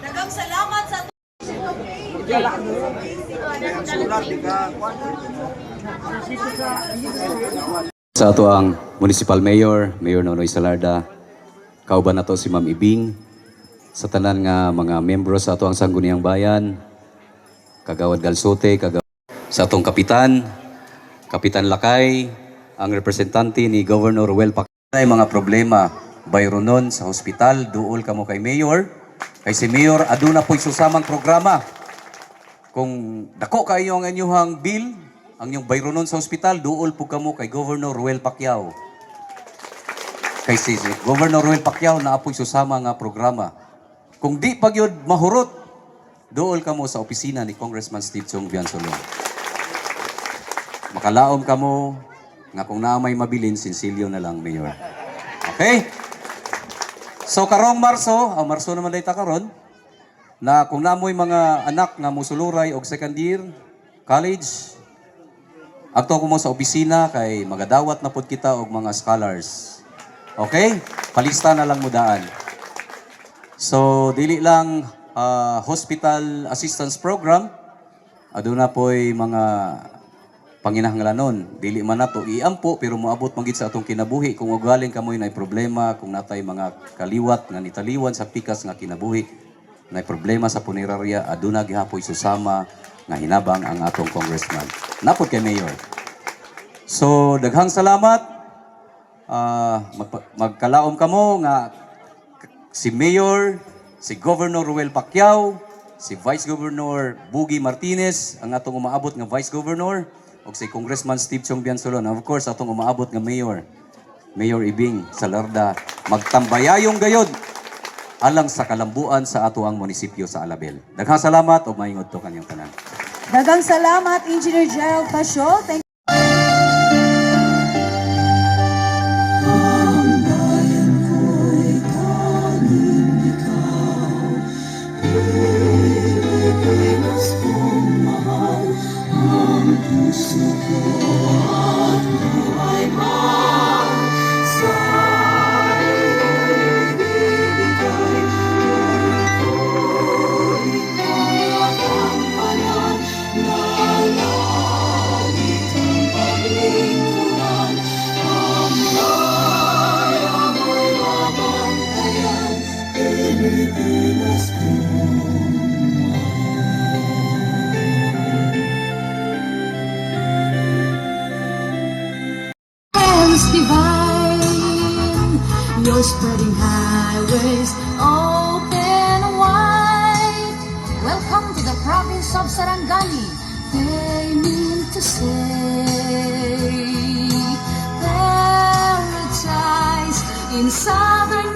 Dagang salamat sa Sa ato ang Municipal Mayor, Mayor Nonoy Salarda, kauban na to si Ma'am Ibing, sa tanan nga mga membro sa ato ang Sangguniang Bayan, Kagawad Galsote, kagawad sa atong kapitan, Kapitan Lakay, ang representante ni Governor Well Pakay, mga problema, bayronon sa hospital, duol kamo kay Mayor, kay si Mayor, aduna po'y susamang programa, kung dako kayo ang inyong bill, ang inyong bayronon sa ospital, duol po kamo kay Governor Ruel Pacquiao. Kay si si Governor Ruel Pacquiao na apoy susama nga programa. Kung di pag yun mahurot, duol kamo sa opisina ni Congressman Steve Chong Biansolong. Makalaom kamo nga kung naa may mabilin, sinsilyo na lang, Mayor. Okay? So karong Marso, ang Marso naman dayta karon, na kung namoy mga anak nga musuluray og second year, college, Agto ko mo sa opisina kay magadawat na pud kita og mga scholars. Okay? Palista na lang mo daan. So dili lang ah, hospital assistance program aduna po'y mga panginahanglanon. Dili man nato iampo pero moabot magid sa atong kinabuhi kung ugaling kamoy nay problema kung natay mga kaliwat nga nitaliwan sa pikas nga kinabuhi nay problema sa punerarya aduna gihapoy susama nga hinabang ang atong congressman. Napod kay mayor. So daghang salamat. Ah, magpa- magkalaom kamo nga si Mayor, si Governor Ruel Pacquiao, si Vice Governor Bugi Martinez, ang atong umaabot nga Vice Governor, o si Congressman Steve Chong Biansolon. Of course, atong umaabot nga Mayor, Mayor Ibing Salarda, magtambayayong gayod alang sa kalambuan sa ato ang munisipyo sa Alabel. Daghang salamat o maingod to kanyang tanan. Dagang salamat Engineer Gerald Pasio. Thank province of Sarangani. They mean to say paradise in southern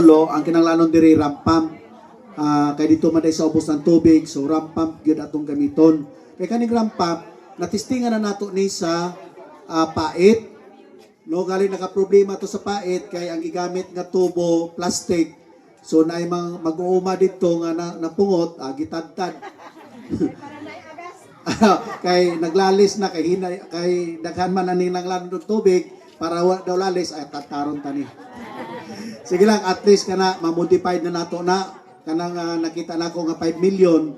Sarangani. Ulo, ang kinanglanon diri rampam. Ah, kay dito man sa ubos ng tubig, so rampam gyud atong gamiton. Kay kaning rampam, natistingan na nato ni sa ah, pait. No, gali naka problema to sa pait kay ang gigamit nga tubo plastic. So naay mag-uuma dito nga na, napungot, ah, gitadtad. kay naglalis na kay hinay kay daghan man lanon og tubig para wa daw lalis ay tataron tani. Sige lang, at least kana ma-modified na nato na kanang ah, nakita nako nga 5 million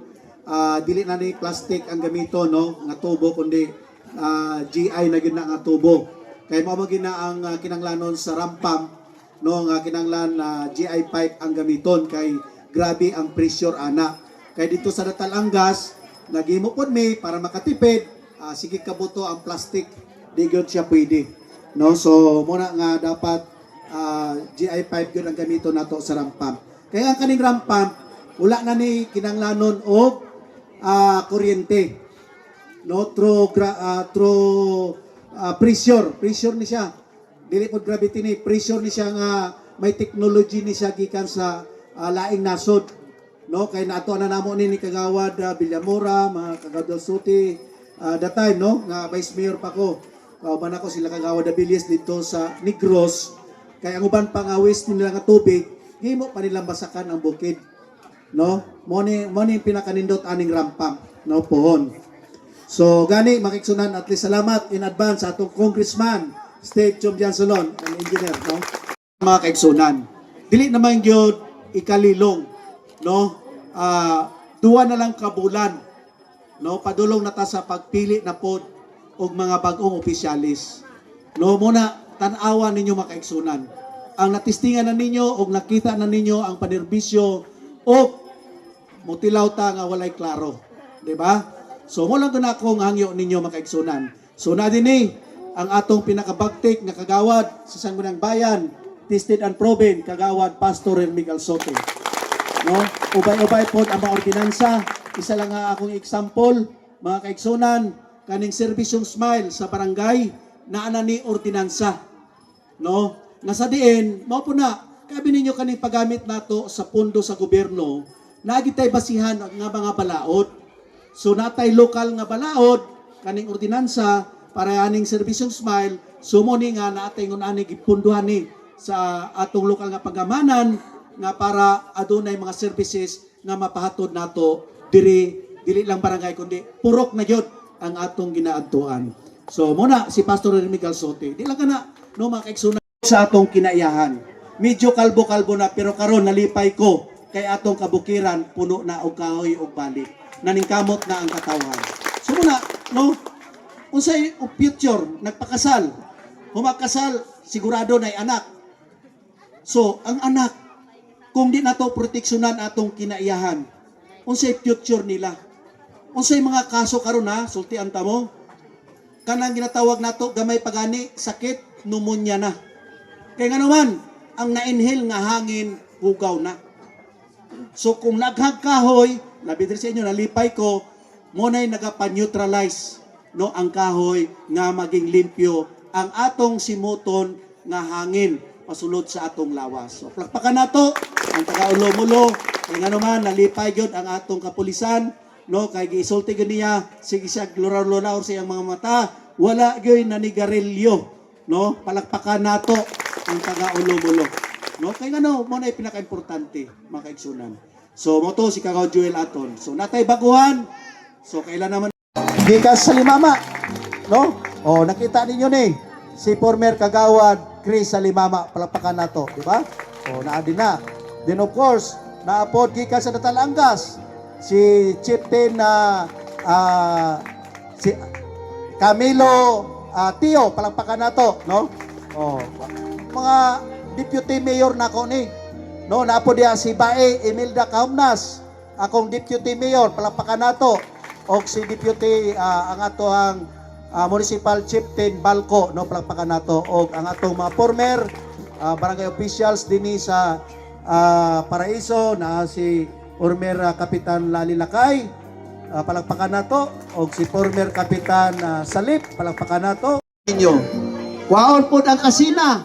ah, dili na ni plastic ang gamito no nga tubo kundi ah, GI na gyud na nga tubo. Kay mao na ang ah, kinanglanon sa rampam no nga kinanglan na GI pipe ang gamiton kay grabe ang pressure ana. Kay dito sa Natalanggas nagimo pod mi para makatipid ah, sige kabuto ang plastic di gyud siya pwede. No so muna nga dapat ah, GI5 yun ang gamito nato sa rampam. Kaya ang kaning rampam, wala na ni kinanglanon og ah, kuryente. No, through ah, through ah, pressure, pressure ni siya. Dili pod gravity ni pressure ni siya nga may technology ni siya gikan sa ah, laing nasod. No, kay nato na namo ni ni Kagawad uh, Villamora, mga Kagawad Suti, ah, that time no, nga vice mayor pa ko. Kauban ako sila Kagawad Abilis dito sa Negros. Kaya ang uban pang awis nila nga tubig, himo pa nilang basakan ang bukid. No? Mo ni mo ni pinakanindot aning rampang, no pohon. So gani makiksunan at least salamat in advance sa atong congressman State Job Jansolon, ang engineer, no? Mga kaigsunan. Dili naman gyud ikalilong, no? Ah, duwa na lang kabulan, no? Padulong na ta sa pagpili na pod og mga bagong opisyalis. No, muna tan-awa ninyo mga kaigsunan. Ang natistingan na ninyo og nakita na ninyo ang panerbisyo o mutilaw ta nga walay klaro. Di ba? So mo lang na akong hangyo ninyo mga kaigsunan. So na din eh, ang atong pinakabagtik nga kagawad sa Sangguniang Bayan, tested and proven, kagawad Pastor Miguel Soto. No? Ubay-ubay po ang mga ordinansa. Isa lang nga akong example, mga kaigsunan, kaning servisyong smile sa barangay, na ni ordinansa. No? Nasa diin, mao po na, kabi ninyo kaning paggamit nato sa pondo sa gobyerno, nagitay basihan nga mga balaod. So natay lokal nga balaod, kaning ordinansa, para aning servisyong smile, sumuni nga naatay ngun ani gipunduhan ni sa atong lokal nga pagamanan nga para adunay mga services nga mapahatod nato diri dili lang barangay kundi purok na gyud ang atong ginaadtuan. So muna si Pastor Miguel Sote. Di lang kana no mga kaigsunan sa atong kinaiyahan. Medyo kalbo-kalbo na pero karon nalipay ko kay atong kabukiran puno na og kahoy og balik. Naningkamot na ang katawan. So muna no unsay o future nagpakasal. Humakasal sigurado na anak. So ang anak kung di nato proteksyonan atong kinaiyahan, unsay future nila? Unsay mga kaso karon ha, sultian ta mo? Kanang ginatawag nato gamay pagani sakit pneumonia na. Kay nga naman, ang na-inhale nga hangin hugaw na. So kung naghag kahoy, labi diri sa inyo nalipay ko, mo nay nagapa-neutralize no ang kahoy nga maging limpyo ang atong simuton nga hangin pasulod sa atong lawas. So plakpakan nato ang taga-ulo-mulo kay nga naman nalipay gyud ang atong kapulisan no kay gisulti gyud niya sige siya lurar-lurar sa iyang mga mata wala gyud nanigarilyo no palakpakan nato ang taga-ulo-mulo no kay nga no mo na pinaka-importante mga kaigsunan so mo to si Kagaw Joel Aton so natay baguhan so kailan naman Gikas sa limama. No? O, nakita ninyo ni. Si former kagawad Chris sa limama. Palapakan na to. Di ba? O, naadin na. Then of course, naapod gikas sa Natalangas. Si Chieftain na ah, si Camilo ah, Tio. Palapakan na to. No? O, mga deputy mayor na ako ni. No, naapod diya si Bae Emilda Kaumnas. Akong deputy mayor. Palapakan na to o si deputy ah, ang ato ang ah, municipal chieftain Balco no palakpakan nato og ang atong mga former ah, barangay officials dinhi sa ah, Paraiso na si former ah, kapitan Lali Lakay ah, palakpakan nato og si former kapitan ah, Salip palakpakan nato inyo kwaon pod ang kasina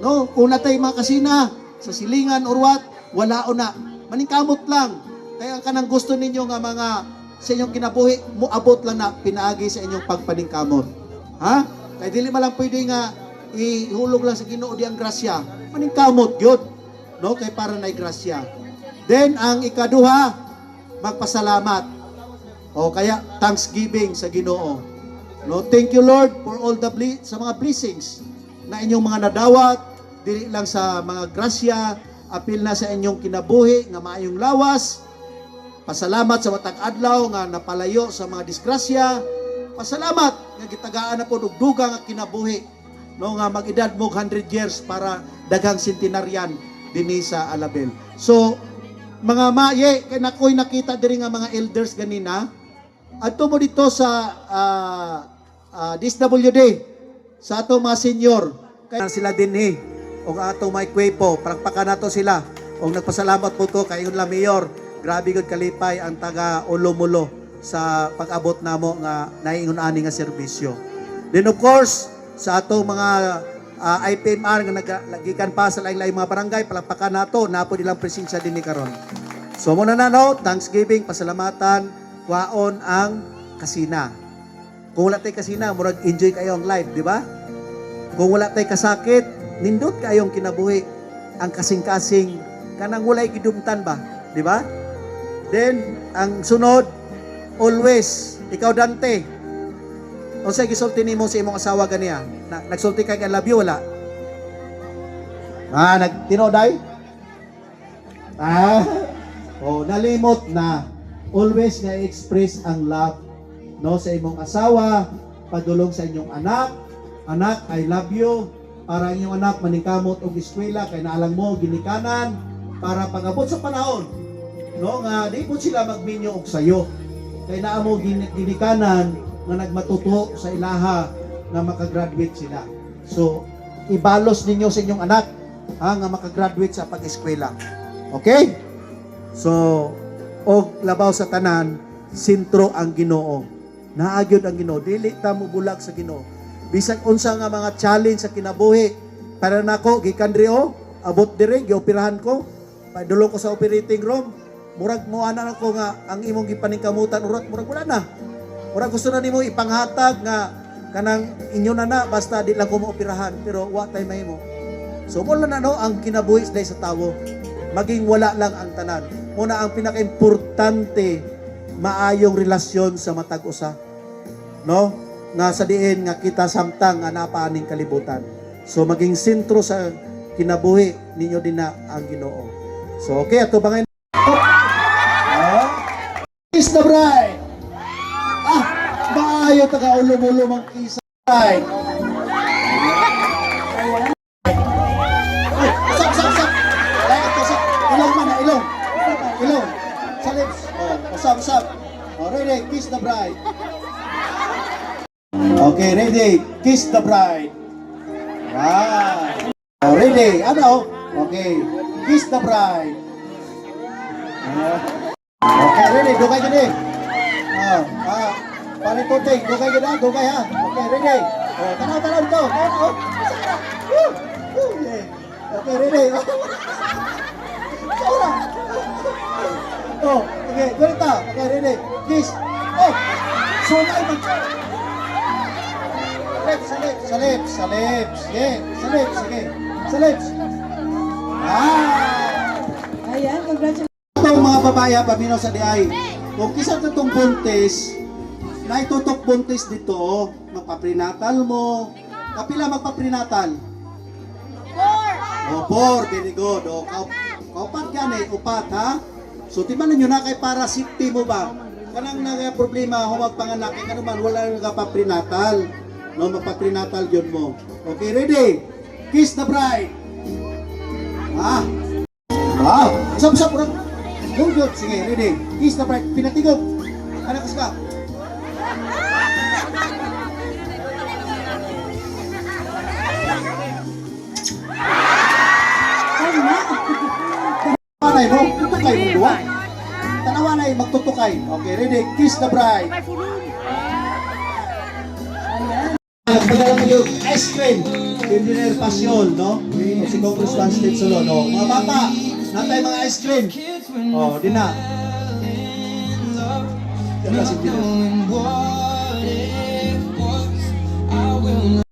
no kung natay mga kasina sa silingan or what wala na maningkamot lang kaya ang kanang gusto ninyo nga mga sa inyong kinabuhi, muabot lang na pinaagi sa inyong pagpaningkamot. Ha? Kaya dili man lang pwede nga ihulog lang sa Ginoo di ang grasya. Maningkamot gyud. No? Kay para na grasya. Then ang ikaduha, magpasalamat. O kaya thanksgiving sa Ginoo. No, thank you Lord for all the ble- sa mga blessings na inyong mga nadawat dili lang sa mga grasya, apil na sa inyong kinabuhi nga maayong lawas, Pasalamat sa watag adlaw nga napalayo sa mga disgrasya. Pasalamat nga gitagaan na po og dugang nga kinabuhi. No nga mag-edad mo 100 years para daghang centenarian dinhi sa Alabel. So mga maye kay nakita diri nga mga elders ganina. Adto mo dito sa ah, ah, DSWD sa ato mga senior. Kay sila dinhi og ato may kwepo palakpakan nato sila. Og nagpasalamat po ko kay la mayor. Grabe gud kalipay ang taga Olomulo sa pag-abot namo nga naiingon ani nga serbisyo. Then of course, sa atong mga ah, IPMR nga nagagikan pa sa lain-lain mga barangay, palakpakan nato, napo nilang presensya din ni karon. So muna na no, Thanksgiving, pasalamatan, waon ang kasina. Kung wala tay kasina, murag enjoy kayo ang life, di ba? Kung wala tay kasakit, nindot kayong kinabuhi ang kasing-kasing kanang walay gidumtan ba, di ba? Then ang sunod always ikaw Dante. Unsa gisulti nimo sa imong asawa ganiya? Na, nagsulti kay I love you wala? Ah, nagtinoday? Ah, oh, nalimot na. Always nga express ang love no sa imong asawa, padulong sa inyong anak. Anak, I love you. Para ang inyong anak maningkamot og eskwela kay naalang mo ginikanan para pagabot sa panahon no nga di po sila magminyo og sayo kay naa mo gin- ginikanan nga nagmatuto sa ilaha nga makagraduate sila. So, ibalos ninyo sa inyong anak ha, nga makagraduate sa pag-eskwela. Okay? So, og labaw sa tanan, sintro ang Ginoo. Naagyod ang Ginoo, dili ta mo bulag sa Ginoo. Bisag unsa nga mga challenge sa kinabuhi, para nako gikan diri o, abot diri gioperahan ko, padulong ko sa operating room, murag mo ana ko nga ang imong gipaningkamutan urat murag wala na. Murag gusto na nimo ipanghatag nga kanang inyo na na basta di lang ko maoperahan pero wa tay mahimo. So mo na no ang kinabuhi sa tawo. Maging wala lang ang tanan. Muna ang pinakaimportante maayong relasyon sa matag usa. No? Nga sa diin nga kita samtang nga napaaning kalibutan. So maging sentro sa kinabuhi ninyo din na ang Ginoo. So okay ato bangay Kiss the bride. Maayo taga ulo-ulo mang kiss the bride. Ay, usap, usap, usap. Ay, ito, usap. Ilong man, ilong. Ilong. Sa lips. Oh, usap, usap. Oh, ready, kiss the bride. Okay, ready, kiss the bride. Wow. Oh, ready, ano? Okay, kiss the bride. Ah. Okay, ready, dugay gini. Ah, ah, pare tuting, dugay ah, dugay ha. Okay, ready. Oh, tanaw tanaw to. Tanaw. Oh. Woo! Okay, ready. Ora. Oh, okay, ganito. Okay, ready. Kiss. Oh. Sumay man. Lips, sa lips, sa lips, sa lips. Yeah, sa lips, sige. Sa lips. Ah! Ayan, congratulations. Ito mga babae paminaw sa diay. Kung kisa ito itong buntis, na itutok buntis dito, magpaprinatal mo. Kapila magpaprinatal? Four. O, four. Very good. O, kau, kaupat yan eh. Upat, ha? So, timan ninyo na kay para safety mo ba? Kanang nga problema, humag panganak, kay kanuman, wala nang nagpaprinatal. No, magpaprinatal yun mo. Okay, ready? Kiss the bride. Ah, Wow! Sab sab urang. Good, good. Sige, ready. Kiss the bride. Pinatigog. Anak ka. Tanawanay mo. Tutukay mo duwa. Tanawanay, magtutukay. Okay, ready. Kiss the bride. Nagpadala mo yung ice cream. Engineer Pasyon, no? O si Congressman Steve Solo, no? Mga bata, natay mga ice cream. Oh, di na. Not knowing what it was, I will